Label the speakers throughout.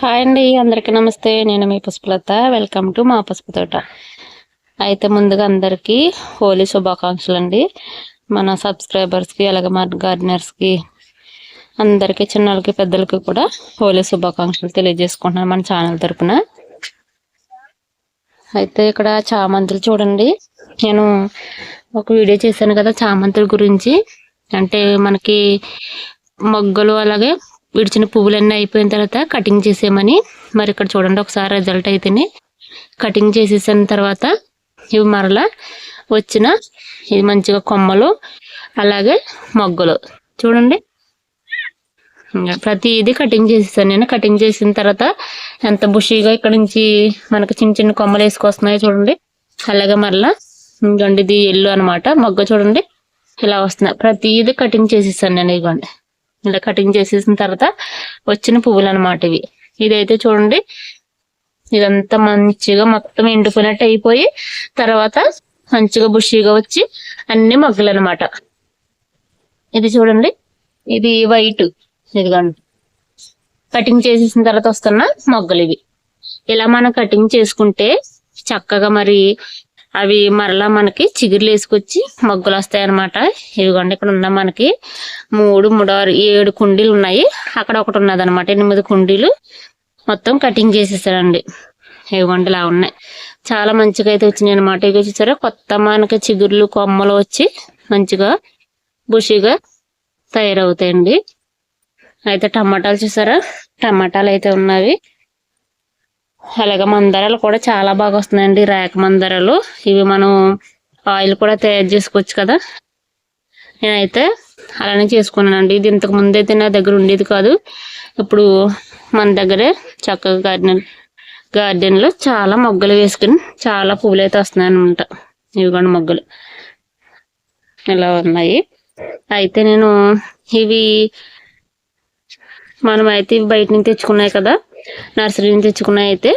Speaker 1: Hi అండి అందరికీ నమస్తే. నేను మీ పుష్పలత. వెల్కమ్ టు మా పసుపు తోట. అయితే ముందుగా అందరికీ హోలీ శుభాకాంక్షలు అండి మన సబ్స్క్రైబర్స్కి అలాగే మన గార్డెనర్స్కి అందరికీ చిన్నలకి పెద్దలకి కూడా హోలీ శుభాకాంక్షలు తెలియజేసుకుంటున్నాను మన ఛానల్ తరఫున అయితే ఇక్కడ చామంతులు చూడండి. నేను ఒక వీడియో చేశాను కదా చామంతుల గురించి. అంటే మనకి మొగ్గలు అలాగే విడిచిన పువ్వులన్నీ అయిపోయిన తర్వాత కటింగ్ చేసేయమని మరి ఇక్కడ చూడండి ఒకసారి రిజల్ట్ అయితేనే కటింగ్ చేసేసిన తర్వాత ఇవి మరలా వచ్చిన ఇది మంచిగా కొమ్మలు అలాగే మొగ్గలు. చూడండి. ప్రతి ఇది కటింగ్ చేసేసాను నేను. కటింగ్ చేసిన తర్వాత ఎంత బుషీగా ఇక్కడ నుంచి మనకు చిన్న చిన్న కొమ్మలు వేసుకొస్తున్నాయో చూడండి. అలాగే మరలా ఇంకోండి ఇది ఎల్లు అనమాట మొగ్గ చూడండి ఇలా వస్తున్నాయి. ప్రతి ఇది కటింగ్ చేసేసాను నేను ఇవ్వండి ఇలా కటింగ్ చేసేసిన తర్వాత వచ్చిన పువ్వులు అనమాట ఇవి. ఇదైతే చూడండి ఇదంతా మంచిగా మొత్తం ఎండిపోయినట్టు అయిపోయి తర్వాత మంచిగా బుషీగా వచ్చి అన్ని మొగ్గలు అనమాట ఇది చూడండి ఇది వైట్ ఇదిగోండి. కటింగ్ చేసేసిన తర్వాత వస్తున్న మొగ్గలు ఇవి. ఇలా మనం కటింగ్ చేసుకుంటే చక్కగా మరి అవి మరలా మనకి చిగురులు వేసుకొచ్చి మొగ్గలు వస్తాయి అనమాట ఇవిగోండి ఇక్కడ ఉన్న మనకి మూడు మూడు ఆరు ఏడు కుండీలు ఉన్నాయి. అక్కడ ఒకటి ఉన్నది అనమాట ఎనిమిది కుండీలు మొత్తం కటింగ్ చేసేసారండి. ఇవ్వండి ఇలా ఉన్నాయి. చాలా మంచిగా అయితే వచ్చినాయి అనమాట ఇవి చూసారా కొత్త మనకి చిగుర్లు కొమ్మలు వచ్చి మంచిగా బుషిగా తయారవుతాయండి. అయితే టమాటాలు చూసారా టమాటాలు అయితే ఉన్నవి. అలాగే మందారాలు కూడా చాలా బాగా వస్తున్నాయండి రేక మందారాలు. ఇవి మనం ఆయిల్ కూడా తయారు చేసుకోవచ్చు కదా. నేనైతే అలానే చేసుకున్నానండి. ఇది ఇంతకు ముందైతే నా దగ్గర ఉండేది కాదు. ఇప్పుడు మన దగ్గరే చక్కగా గార్డెన్ గార్డెన్లో చాలా మొగ్గలు వేసుకుని చాలా పువ్వులు అయితే వస్తున్నాయి అనమాట ఇవిగోండి మొగ్గలు. ఇలా ఉన్నాయి. అయితే నేను ఇవి మనం అయితే బయట నుంచి తెచ్చుకున్నాయి కదా. నర్సరీ నుంచి తెచ్చుకున్న అయితే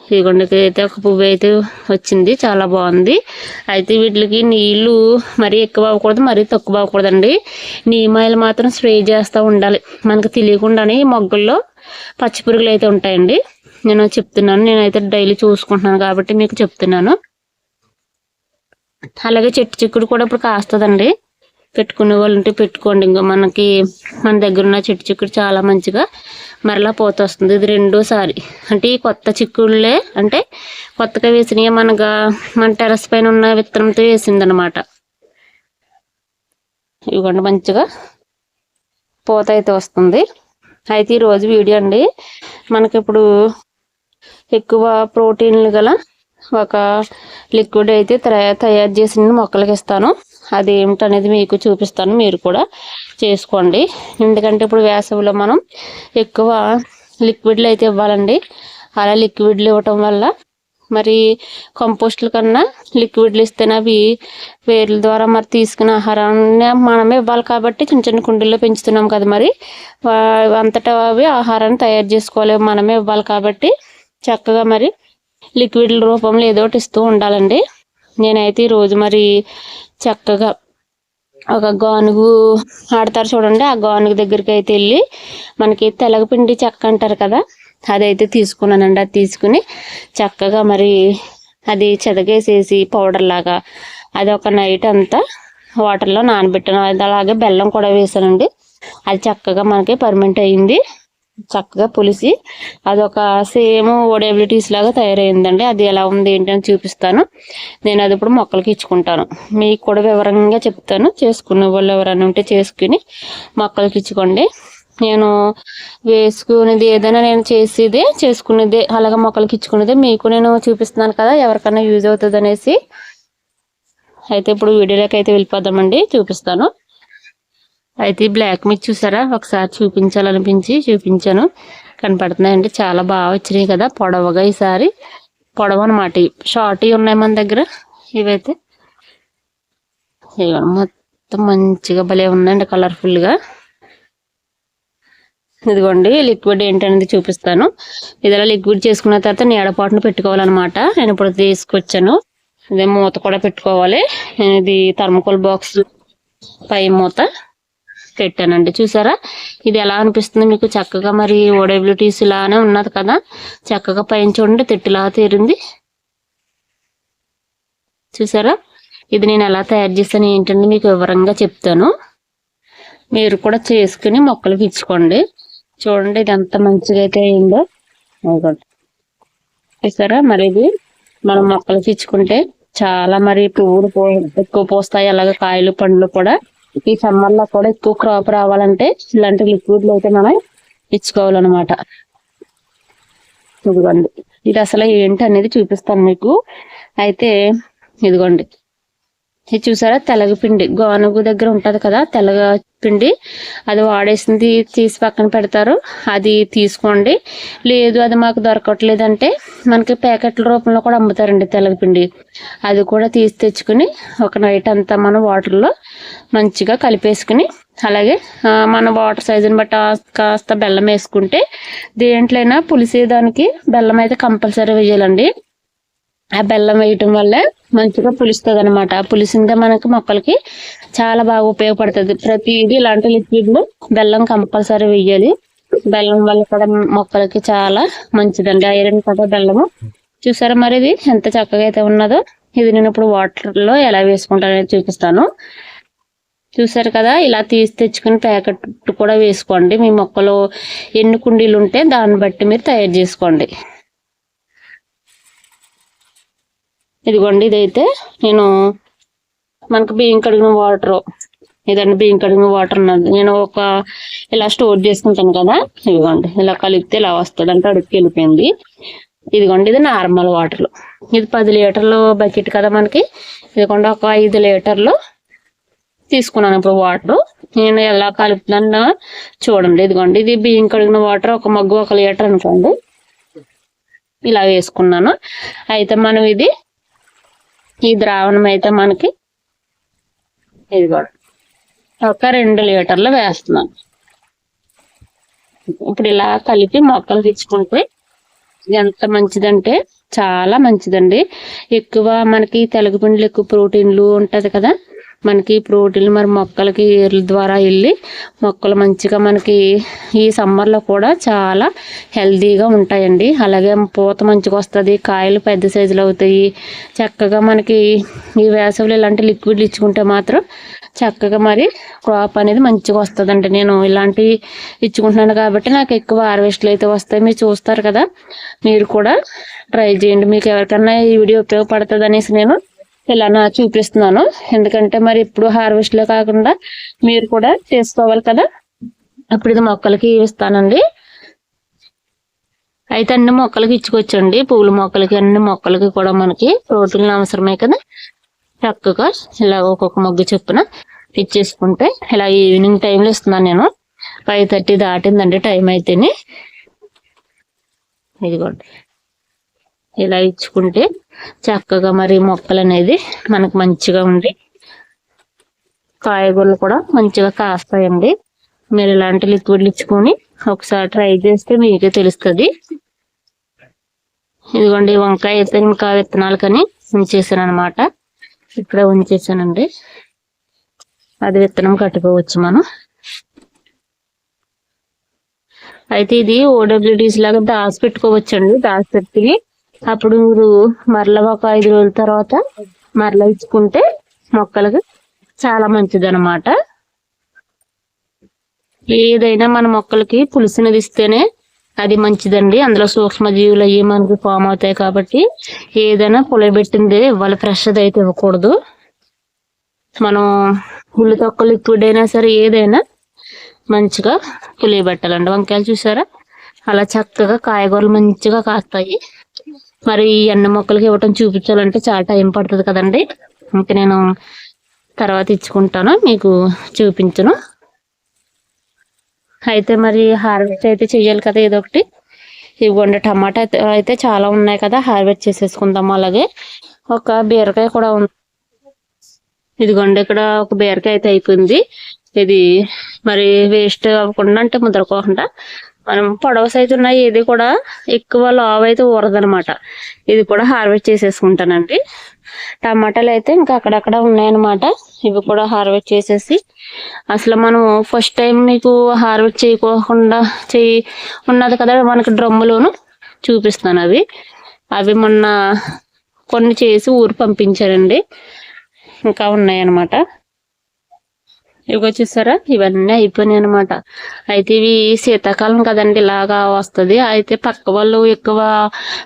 Speaker 1: ఇదిగోండి అయితే ఒక పువ్వు అయితే వచ్చింది చాలా బాగుంది. అయితే వీటికి నీళ్ళు మరీ ఎక్కువ అవ్వకూడదు మరీ తక్కువ అవ్వకూడదండి. నీమాయిలు మాత్రం స్ప్రే చేస్తూ ఉండాలి. మనకు తెలియకుండానే మొగ్గల్లో పచ్చి పురుగులు అయితే ఉంటాయండి. నేను చెప్తున్నాను నేనైతే డైలీ చూసుకుంటున్నాను కాబట్టి మీకు చెప్తున్నాను. అలాగే చెట్టు చిక్కుడు కూడా ఇప్పుడు కాస్తుందండి. పెట్టుకునే వాళ్ళు ఉంటే పెట్టుకోండి. ఇంకా మనకి మన దగ్గర ఉన్న చెట్టు చిక్కుడు చాలా మంచిగా మరలా పోతొస్తుంది ఇది రెండోసారి. అంటే ఈ కొత్త చిక్కుళ్ళే అంటే కొత్తగా వేసినవి మనగా మన టెరస్ పైన ఉన్న విత్తనంతో వేసింది అనమాట ఇవ్వండి మంచిగా పూత అయితే వస్తుంది. అయితే ఈరోజు వీడియో అండి. మనకి ఇప్పుడు ఎక్కువ ప్రోటీన్లు గల ఒక లిక్విడ్ అయితే తయారు చేసిన మొక్కలకి ఇస్తాను. అది ఏమిటనేది మీకు చూపిస్తాను. మీరు కూడా చేసుకోండి. ఎందుకంటే ఇప్పుడు వేసవిలో మనం ఎక్కువ లిక్విడ్లు అయితే ఇవ్వాలండి. అలా లిక్విడ్లు ఇవ్వటం వల్ల మరి కంపోస్టుల కన్నా లిక్విడ్లు ఇస్తేనే అవి వేర్ల ద్వారా మరి తీసుకున్న ఆహారాన్ని మనమే ఇవ్వాలి కాబట్టి చిన్న చిన్న కుండీల్లో పెంచుతున్నాం కదా మరి. అంతటా అవి ఆహారాన్ని తయారు చేసుకోవాలి. మనమే ఇవ్వాలి కాబట్టి చక్కగా మరి లిక్విడ్ల రూపంలో ఏదో ఒకటి ఇస్తూ ఉండాలండి. నేనైతే ఈరోజు మరి చక్కగా ఒక గానుగు ఆడతారు చూడండి. ఆ గానుగు దగ్గరికి అయితే వెళ్ళి మనకి తెలగపిండి చెక్క అంటారు కదా అదైతే తీసుకున్నానండి. అది తీసుకుని చక్కగా మరి అది చెదగేసేసి పౌడర్ లాగా అది ఒక నైట్ అంతా వాటర్లో నానబెట్టాను. అలాగే బెల్లం కూడా వేసానండి. అది చక్కగా మనకి పర్మనెంట్ అయింది. చక్కగా పులిసి అదొక సేమ్ ఓడేబిలిటీస్ లాగా తయారైందండి. అది ఎలా ఉంది ఏంటి అని చూపిస్తాను. నేను అది ఇప్పుడు మొక్కలకి ఇచ్చుకుంటాను. మీకు కూడా వివరంగా చెప్తాను. చేసుకునే వాళ్ళు ఎవరైనా ఉంటే చేసుకుని మొక్కలకి ఇచ్చుకోండి. నేను వేసుకునేది ఏదైనా నేను చేసేదే చేసుకునేదే అలాగే మొక్కలకి ఇచ్చుకునేదే మీకు నేను చూపిస్తున్నాను కదా ఎవరికైనా యూజ్ అవుతుంది అనేసి అయితే ఇప్పుడు వీడియోలోకి అయితే వెళ్ళిపోదామండి. చూపిస్తాను. అయితే బ్లాక్ మిర్చి చూసారా? ఒకసారి చూపించాలనిపించి చూపించాను. కనపడుతున్నాయండి. చాలా బాగా వచ్చినాయి కదా. పొడవగా ఈసారి. పొడవ అనమాట షార్ట్ ఉన్నాయి మన దగ్గర. ఇవైతే మొత్తం మంచిగా భలే ఉన్నాయండి కలర్ఫుల్గా ఇదిగోండి లిక్విడ్ ఏంటనేది చూపిస్తాను. ఇదిలా లిక్విడ్ చేసుకున్న తర్వాత నీడపాటును పెట్టుకోవాలన్నమాట. నేను ఇప్పుడు తీసుకొచ్చాను. ఇదే మూత కూడా పెట్టుకోవాలి. ఇది థర్మకోల్ బాక్స్ పై మూత. పెట్టానండి. చూసారా? ఇది ఎలా అనిపిస్తుంది మీకు? చక్కగా మరి ఓడబ్ల్యూటీస్ ఇలానే ఉన్నది కదా? చక్కగా పైన చూడండి తిట్టులా తీరింది. చూసారా? ఇది నేను ఎలా తయారు చేస్తాను ఏంటంటే మీకు వివరంగా చెప్తాను. మీరు కూడా చేసుకుని మొక్కలకి ఇచ్చుకోండి చూడండి ఇది ఎంత మంచిగా అయితే అయిందో. Oh చూసారా? మరి ఇది మనం మొక్కలకి ఇచ్చుకుంటే చాలా మరి పువ్వులు పో ఎక్కువ పోస్తాయి. అలాగే కాయలు పండ్లు కూడా ఈ సమ్మర్లో కూడా ఎక్కువ క్రాప్ రావాలంటే ఇలాంటి లిక్విడ్లు అయితే మనం ఇచ్చుకోవాలన్నమాట. ఇదిగోండి. ఇది అసలు ఏంటి అనేది చూపిస్తాను మీకు. అయితే ఇదిగోండి. ఇది చూసారా? తెలగపిండి. గోనుగు దగ్గర ఉంటది కదా? తెలగ పిండి అది వాడేసింది తీసి పక్కన పెడతారు. అది తీసుకోండి. లేదు అది మాకు దొరకట్లేదంటే మనకి ప్యాకెట్ల రూపంలో కూడా అమ్ముతారండి తెల్లగపిండి అది కూడా తీసి తెచ్చుకుని ఒక నైట్ అంతా మనం వాటర్లో మంచిగా కలిపేసుకుని అలాగే మన వాటర్ సైజుని బట్టి కాస్త బెల్లం వేసుకుంటే దేంట్లైనా పులిసేదానికి బెల్లం అయితే కంపల్సరీ వేయాలండి. ఆ బెల్లం వేయటం వల్ల మంచిగా పులుస్తుంది అనమాట పులిసిందే మనకి మొక్కలకి చాలా బాగా ఉపయోగపడుతుంది. ప్రతిదీ ఇలాంటి లిక్విడ్లు బెల్లం కంపల్సరీ వేయాలి. బెల్లం వల్ల కూడా మొక్కలకి చాలా మంచిదండి. ఐరన్ కూడా బెల్లము. చూసారా మరి ఇది ఎంత చక్కగా అయితే ఉన్నదో. ఇది నేను ఇప్పుడు వాటర్లో ఎలా వేసుకుంటానో చూపిస్తాను. చూసారు కదా ఇలా తీసి తెచ్చుకుని ప్యాకెట్ కూడా వేసుకోండి. మీ మొక్కలు ఎన్ని కుండీలు ఉంటే దాన్ని బట్టి మీరు తయారు చేసుకోండి. ఇదిగోండి ఇదైతే నేను మనకు బియ్యం కడిగిన వాటర్. ఏదైనా బియ్యం కడిగిన వాటర్ ఉన్నది నేను ఒక ఇలా స్టోర్ చేసుకుంటాను కదా ఇదిగోండి ఇలా కలిపితే ఇలా వస్తుంది అంటే అడుగుకి వెళ్ళిపోయింది. ఇదిగోండి ఇది నార్మల్ వాటర్. ఇది పది లీటర్లు బకెట్ కదా మనకి. ఇదిగోండి ఒక ఐదు లీటర్లు తీసుకున్నాను ఇప్పుడు వాటర్. నేను ఎలా కలుపుతున్నాను చూడండి. ఇదిగోండి ఇది బియ్యం కడిగిన వాటర్ ఒక మగ్గు ఒక లీటర్ అనుకోండి. ఇలా వేసుకున్నాను. అయితే మనం ఇది ఈ ద్రావణం అయితే మనకి ఇది కూడా ఒక రెండు లీటర్లు వేస్తున్నాం. ఇప్పుడు ఇలా కలిపి మొక్కలు తెచ్చుకుంటే ఎంత మంచిదంటే చాలా మంచిదండి. ఎక్కువ మనకి తెలగపిండిలు ఎక్కువ ప్రోటీన్లు ఉంటుంది కదా. మనకి ప్రోటీన్లు మరి మొక్కలకి ఏర్ల ద్వారా వెళ్ళి మొక్కలు మంచిగా మనకి ఈ సమ్మర్లో కూడా చాలా హెల్తీగా ఉంటాయండి. అలాగే పూత మంచిగా వస్తుంది కాయలు పెద్ద సైజులు అవుతాయి. చక్కగా మనకి ఈ వేసవిలో ఇలాంటి లిక్విడ్లు ఇచ్చుకుంటే మాత్రం చక్కగా మరి క్రాప్ అనేది మంచిగా వస్తుందండి. నేను ఇలాంటివి ఇచ్చుకుంటున్నాను కాబట్టి నాకు ఎక్కువ హార్వెస్ట్లు అయితే వస్తాయి. మీరు చూస్తారు కదా మీరు కూడా ట్రై చేయండి. మీకు ఎవరికన్నా ఈ వీడియో ఉపయోగపడుతుంది అనేసి నేను ఇలా నా చూపిస్తున్నాను. ఎందుకంటే మరి ఇప్పుడు హార్వెస్ట్లో కాకుండా మీరు కూడా చేసుకోవాలి కదా? అప్పుడు ఇది మొక్కలకి ఇస్తానండి. అయితే అన్ని మొక్కలకి ఇచ్చుకోవచ్చండి. పూల మొక్కలకి అన్ని మొక్కలకి కూడా మనకి ప్రోటీన్లు అవసరమే కదా? చక్కగా ఇలా ఒక్కొక్క మొగ్గు చొప్పున ఇచ్చేసుకుంటే ఇలా ఈవినింగ్ టైంలో ఇస్తున్నాను నేను. ఫైవ్ థర్టీ దాటిందండి టైం అయితేనే. ఇదిగోండి. ఇలా ఇచ్చుకుంటే చక్కగా మరి మొక్కలు అనేది మనకు మంచిగా ఉండి కాయగూరలు కూడా మంచిగా కాస్తాయండి. మీరు ఇలాంటి లిక్విడ్లు ఇచ్చుకొని ఒకసారి ట్రై చేస్తే మీకే తెలుస్తుంది. ఇదిగోండి వంకాయ అయితే ఇంకా విత్తనాలు కానీ ఉంచేసాను అనమాట ఇక్కడే ఉంచేసానండి. అది విత్తనం కట్టుకోవచ్చు మనం. అయితే ఇది ఓడబ్ల్యూడీస్ లాగా దాచి పెట్టుకోవచ్చండి దాచి పెట్టి అప్పుడు మీరు మరలా ఒక ఐదు రోజుల తర్వాత మరలా ఇచ్చుకుంటే మొక్కలకు చాలా మంచిది అనమాట ఏదైనా మన మొక్కలకి పులుసునది ఇస్తేనే అది మంచిదండి. అందులో సూక్ష్మజీవులు అయ్యి మనకి ఫామ్ అవుతాయి కాబట్టి ఏదైనా పులబెట్టింది ఇవ్వాలి. ఫ్రెష్ అయితే ఇవ్వకూడదు. మనం ఉల్లి తొక్క లిక్విడ్ అయినా సరే ఏదైనా మంచిగా పులియబెట్టాలండి. వంకాయలు చూసారా? అలా చక్కగా కాయగూరలు మంచిగా కాస్తాయి. మరి ఈ అన్న మొక్కలకి ఇవ్వటం చూపించాలంటే చాలా టైం పడుతుంది కదండి. ఇంకా నేను తర్వాత ఇచ్చుకుంటాను మీకు చూపించను. అయితే మరి హార్వెస్ట్ అయితే చేయాలి కదా ఏదో ఒకటి. ఇవ్వండి టమాటా అయితే అయితే చాలా ఉన్నాయి కదా హార్వెస్ట్ చేసేసుకుందాం అలాగే. ఒక బీరకాయ కూడా ఉంది. ఇదిగోండి ఇక్కడ ఒక బీరకాయ అయితే అయిపోయింది. ఇది మరి వేస్ట్ అవ్వకుండా అంటే ముద్రకోకుండా మనం పొడవ సైజు ఉన్నాయి ఇది కూడా ఎక్కువ లావ్ అయితే ఊరదనమాట. ఇది కూడా హార్వెస్ట్ చేసేసుకుంటానండి. టమాటాలు అయితే ఇంకా అక్కడక్కడ ఉన్నాయన్నమాట. ఇవి కూడా హార్వెస్ట్ చేసేసి అసలు మనం ఫస్ట్ టైం మీకు హార్వెస్ట్ చేయకోకుండా చేయి ఉన్నది కదా మనకి డ్రమ్ములోను చూపిస్తాను అవి. అవి మొన్న కొన్ని చేసి ఊరు పంపించారండి. ఇంకా ఉన్నాయన్నమాట. ఇవి చూసారా? ఇవన్నీ అయిపోయినాయి అనమాట అయితే ఇవి శీతాకాలం కదండి ఇలాగా వస్తుంది. అయితే పక్క వాళ్ళు ఎక్కువ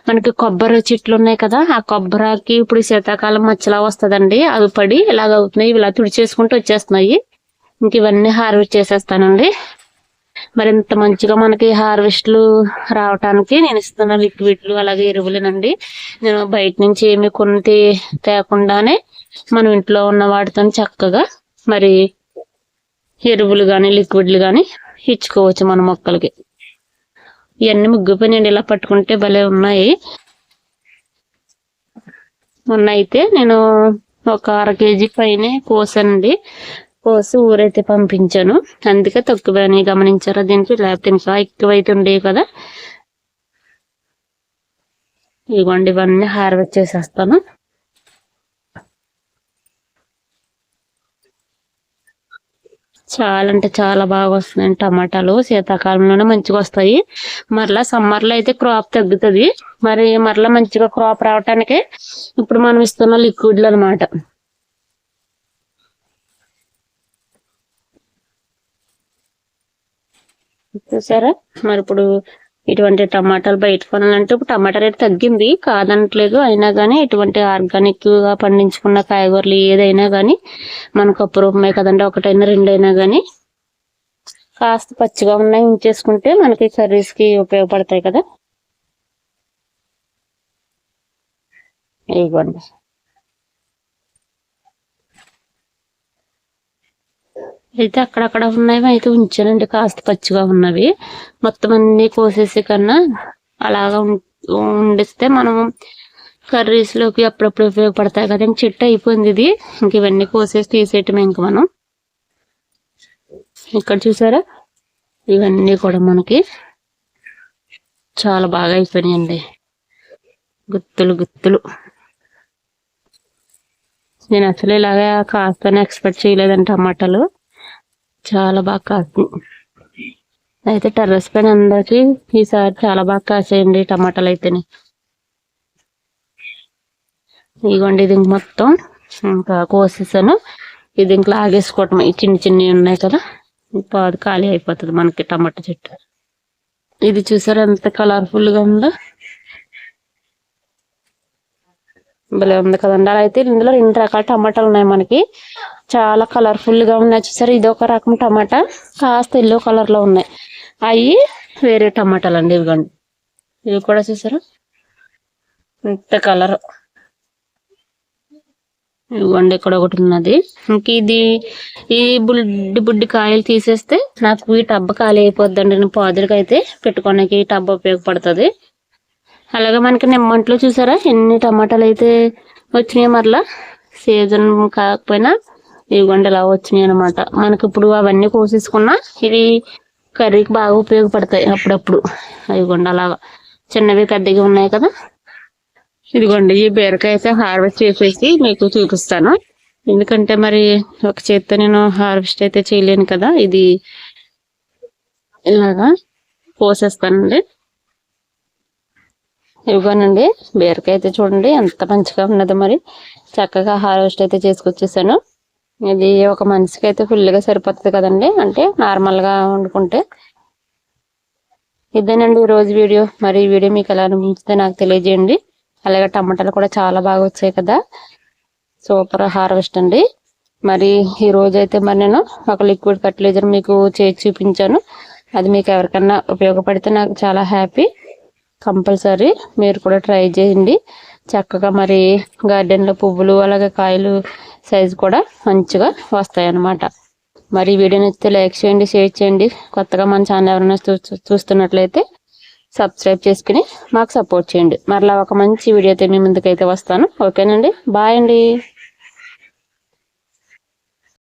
Speaker 1: మనకి కొబ్బరి చెట్లు ఉన్నాయి కదా ఆ కొబ్బరికి ఇప్పుడు శీతాకాలం మచ్చలా వస్తుందండి. అవి పడి ఇలాగ అవుతున్నాయి. ఇవి ఇలా తుడిచేసుకుంటూ వచ్చేస్తున్నాయి. ఇంక ఇవన్నీ హార్వెస్ట్ చేసేస్తానండి. మరి ఇంత మంచిగా మనకి హార్వెస్ట్లు రావటానికి నేను ఇస్తున్న లిక్విడ్లు అలాగే ఎరువులేనండి. నేను బయట నుంచి ఏమి కొన్ని తేకుండానే మనం ఇంట్లో ఉన్న వాటితో చక్కగా మరి ఎరువులు కానీ లిక్విడ్లు కానీ ఇచ్చుకోవచ్చు మన మొక్కలకి. ఇవన్నీ ముగ్గిపోయినాయండి ఇలా పట్టుకుంటే భలే ఉన్నాయి. మొన్న అయితే నేను ఒక అర కేజీ పైన కోసానండి. కోసి ఊరైతే పంపించాను. అందుకే తక్కువని గమనించారా దీనికి లేకపోతే ఇంకా ఎక్కువైతే ఉండేవి కదా. ఇవ్వండి ఇవన్నీ హార్వెస్ట్ చేసేస్తాను. చాలా అంటే చాలా బాగా వస్తున్నాయి టమాటాలు. శీతాకాలంలోనే మంచిగా వస్తాయి. మరలా సమ్మర్లో అయితే క్రాప్ తగ్గుతుంది. మరి మరలా మంచిగా క్రాప్ రావటానికి ఇప్పుడు మనం ఇస్తున్న లిక్విడ్లు అనమాట చూసారా? మరి ఇప్పుడు ఇటువంటి టమాటాలు బయట కొనాలంటే ఇప్పుడు టమాటా రేట్ తగ్గింది. కాదనట్లేదు. అయినా కానీ ఇటువంటి ఆర్గానిక్గా పండించుకున్న కాయగూరలు ఏదైనా కానీ మనకు అప్రూపమే కదండి. ఒకటైనా రెండైనా కానీ కాస్త పచ్చిగా ఉన్నాయి. ఉంచేసుకుంటే మనకి కర్రీస్కి ఉపయోగపడతాయి కదా. ఇవ్వండి అయితే అక్కడక్కడ ఉన్నవి అయితే ఉంచానండి. కాస్త పచ్చిగా ఉన్నవి. మొత్తం అన్ని కోసేసి కన్నా అలాగా ఉండిస్తే మనం కర్రీస్లోకి అప్పుడప్పుడు ఉపయోగపడతాయి కదా ఇంక చెట్టు అయిపోయింది ఇది. ఇంక ఇవన్నీ కోసేసి తీసేయటమే ఇంక మనం. ఇక్కడ చూసారా? ఇవన్నీ కూడా మనకి చాలా బాగా అయిపోయినాయండి. గుత్తులు గుత్తులు. నేను అసలు ఇలాగా కాస్తని ఎక్స్పెక్ట్ చేయలేదండి టమాటాలు. చాలా బాగా కాసింది. అయితే టెర్రస్ పైన అందరికి ఈసారి చాలా బాగా కాసేయండి టమాటాలు అయితేనే. ఇదిగోండి ఇది మొత్తం ఇంకా కోసేసాను. ఇది ఇంకా లాగేసుకోవటం ఈ చిన్న చిన్నవి ఉన్నాయి కదా పాదు ఖాళీ అయిపోతుంది మనకి టమాటా చెట్టు. ఇది చూసారు ఎంత కలర్ఫుల్గా ఉందో? భలే ఉంది కదండి. అలా అయితే ఇందులో రెండు రకాల టమాటాలు ఉన్నాయి మనకి. చాలా కలర్ఫుల్గా ఉన్నాయి చూసారు? ఇది ఒక రకం టమాటా కాస్త ఎల్లో కలర్లో ఉన్నాయి. అవి వేరే టమాటాలు అండి ఇవిగోండి ఇవి కూడా చూసారు? ఇంత కలర్ ఇవ్వండి ఇక్కడ ఒకటి ఉన్నది. ఇంక ఇది ఈ బుడ్డి బుడ్డి కాయలు తీసేస్తే నాకు ఈ టబ్బ ఖాళీ అయిపోద్దండి. నేను పాదులకి అయితే పెట్టుకోడానికి టబ్బ ఉపయోగపడుతుంది. అలాగే మనకి నిమ్మంట్లో చూసారా? ఎన్ని టమాటాలు అయితే వచ్చినాయి మరలా? సీజన్ కాకపోయినా ఇవ్వండి ఇలా వచ్చినాయి అనమాట మనకి ఇప్పుడు అవన్నీ కోసేసుకున్నా ఇవి కర్రీకి బాగా ఉపయోగపడతాయి అప్పుడప్పుడు. ఇవ్వండి అలాగా చిన్నవి పెద్దగా ఉన్నాయి కదా. ఇదిగోండి ఈ బీరకాయ అయితే హార్వెస్ట్ చేసేసి మీకు చూపిస్తాను. ఎందుకంటే మరి ఒక చేత్తో నేను హార్వెస్ట్ అయితే చేయలేను కదా. ఇది ఇలాగా పోసేస్తానండి ఇవ్వనండి బీరకాయ అయితే చూడండి ఎంత మంచిగా ఉన్నదో మరి. చక్కగా హార్వెస్ట్ అయితే చేసుకొచ్చేసాను. ఇది ఒక మనిషికి అయితే ఫుల్గా సరిపోతుంది కదండి. అంటే నార్మల్గా వండుకుంటే. ఇదేనండి ఈరోజు వీడియో. మరి ఈ వీడియో మీకు ఎలా అనిపించిందో నాకు తెలియజేయండి. అలాగే టమాటాలు కూడా చాలా బాగా వచ్చాయి కదా. సూపర్ హార్వెస్ట్ అండి. మరి ఈ రోజు అయితే మరి నేను ఒక లిక్విడ్ ఫర్టిలైజర్ మీకు చేసి చూపించాను. అది మీకు ఎవరికన్నా ఉపయోగపడితే నాకు చాలా హ్యాపీ. కంపల్సరీ మీరు కూడా ట్రై చేయండి. చక్కగా మరి గార్డెన్లో పువ్వులు అలాగే కాయలు సైజు కూడా మంచిగా వస్తాయి అన్నమాట మరి వీడియో నచ్చితే లైక్ చేయండి షేర్ చేయండి. కొత్తగా మన ఛానల్ ఎవరైనా చూస్తున్నట్లయితే సబ్స్క్రైబ్ చేసుకుని మాకు సపోర్ట్ చేయండి. మరలా ఒక మంచి వీడియోతో మీ ముందుకైతే వస్తాను. ఓకేనండి? బాయ్ అండి.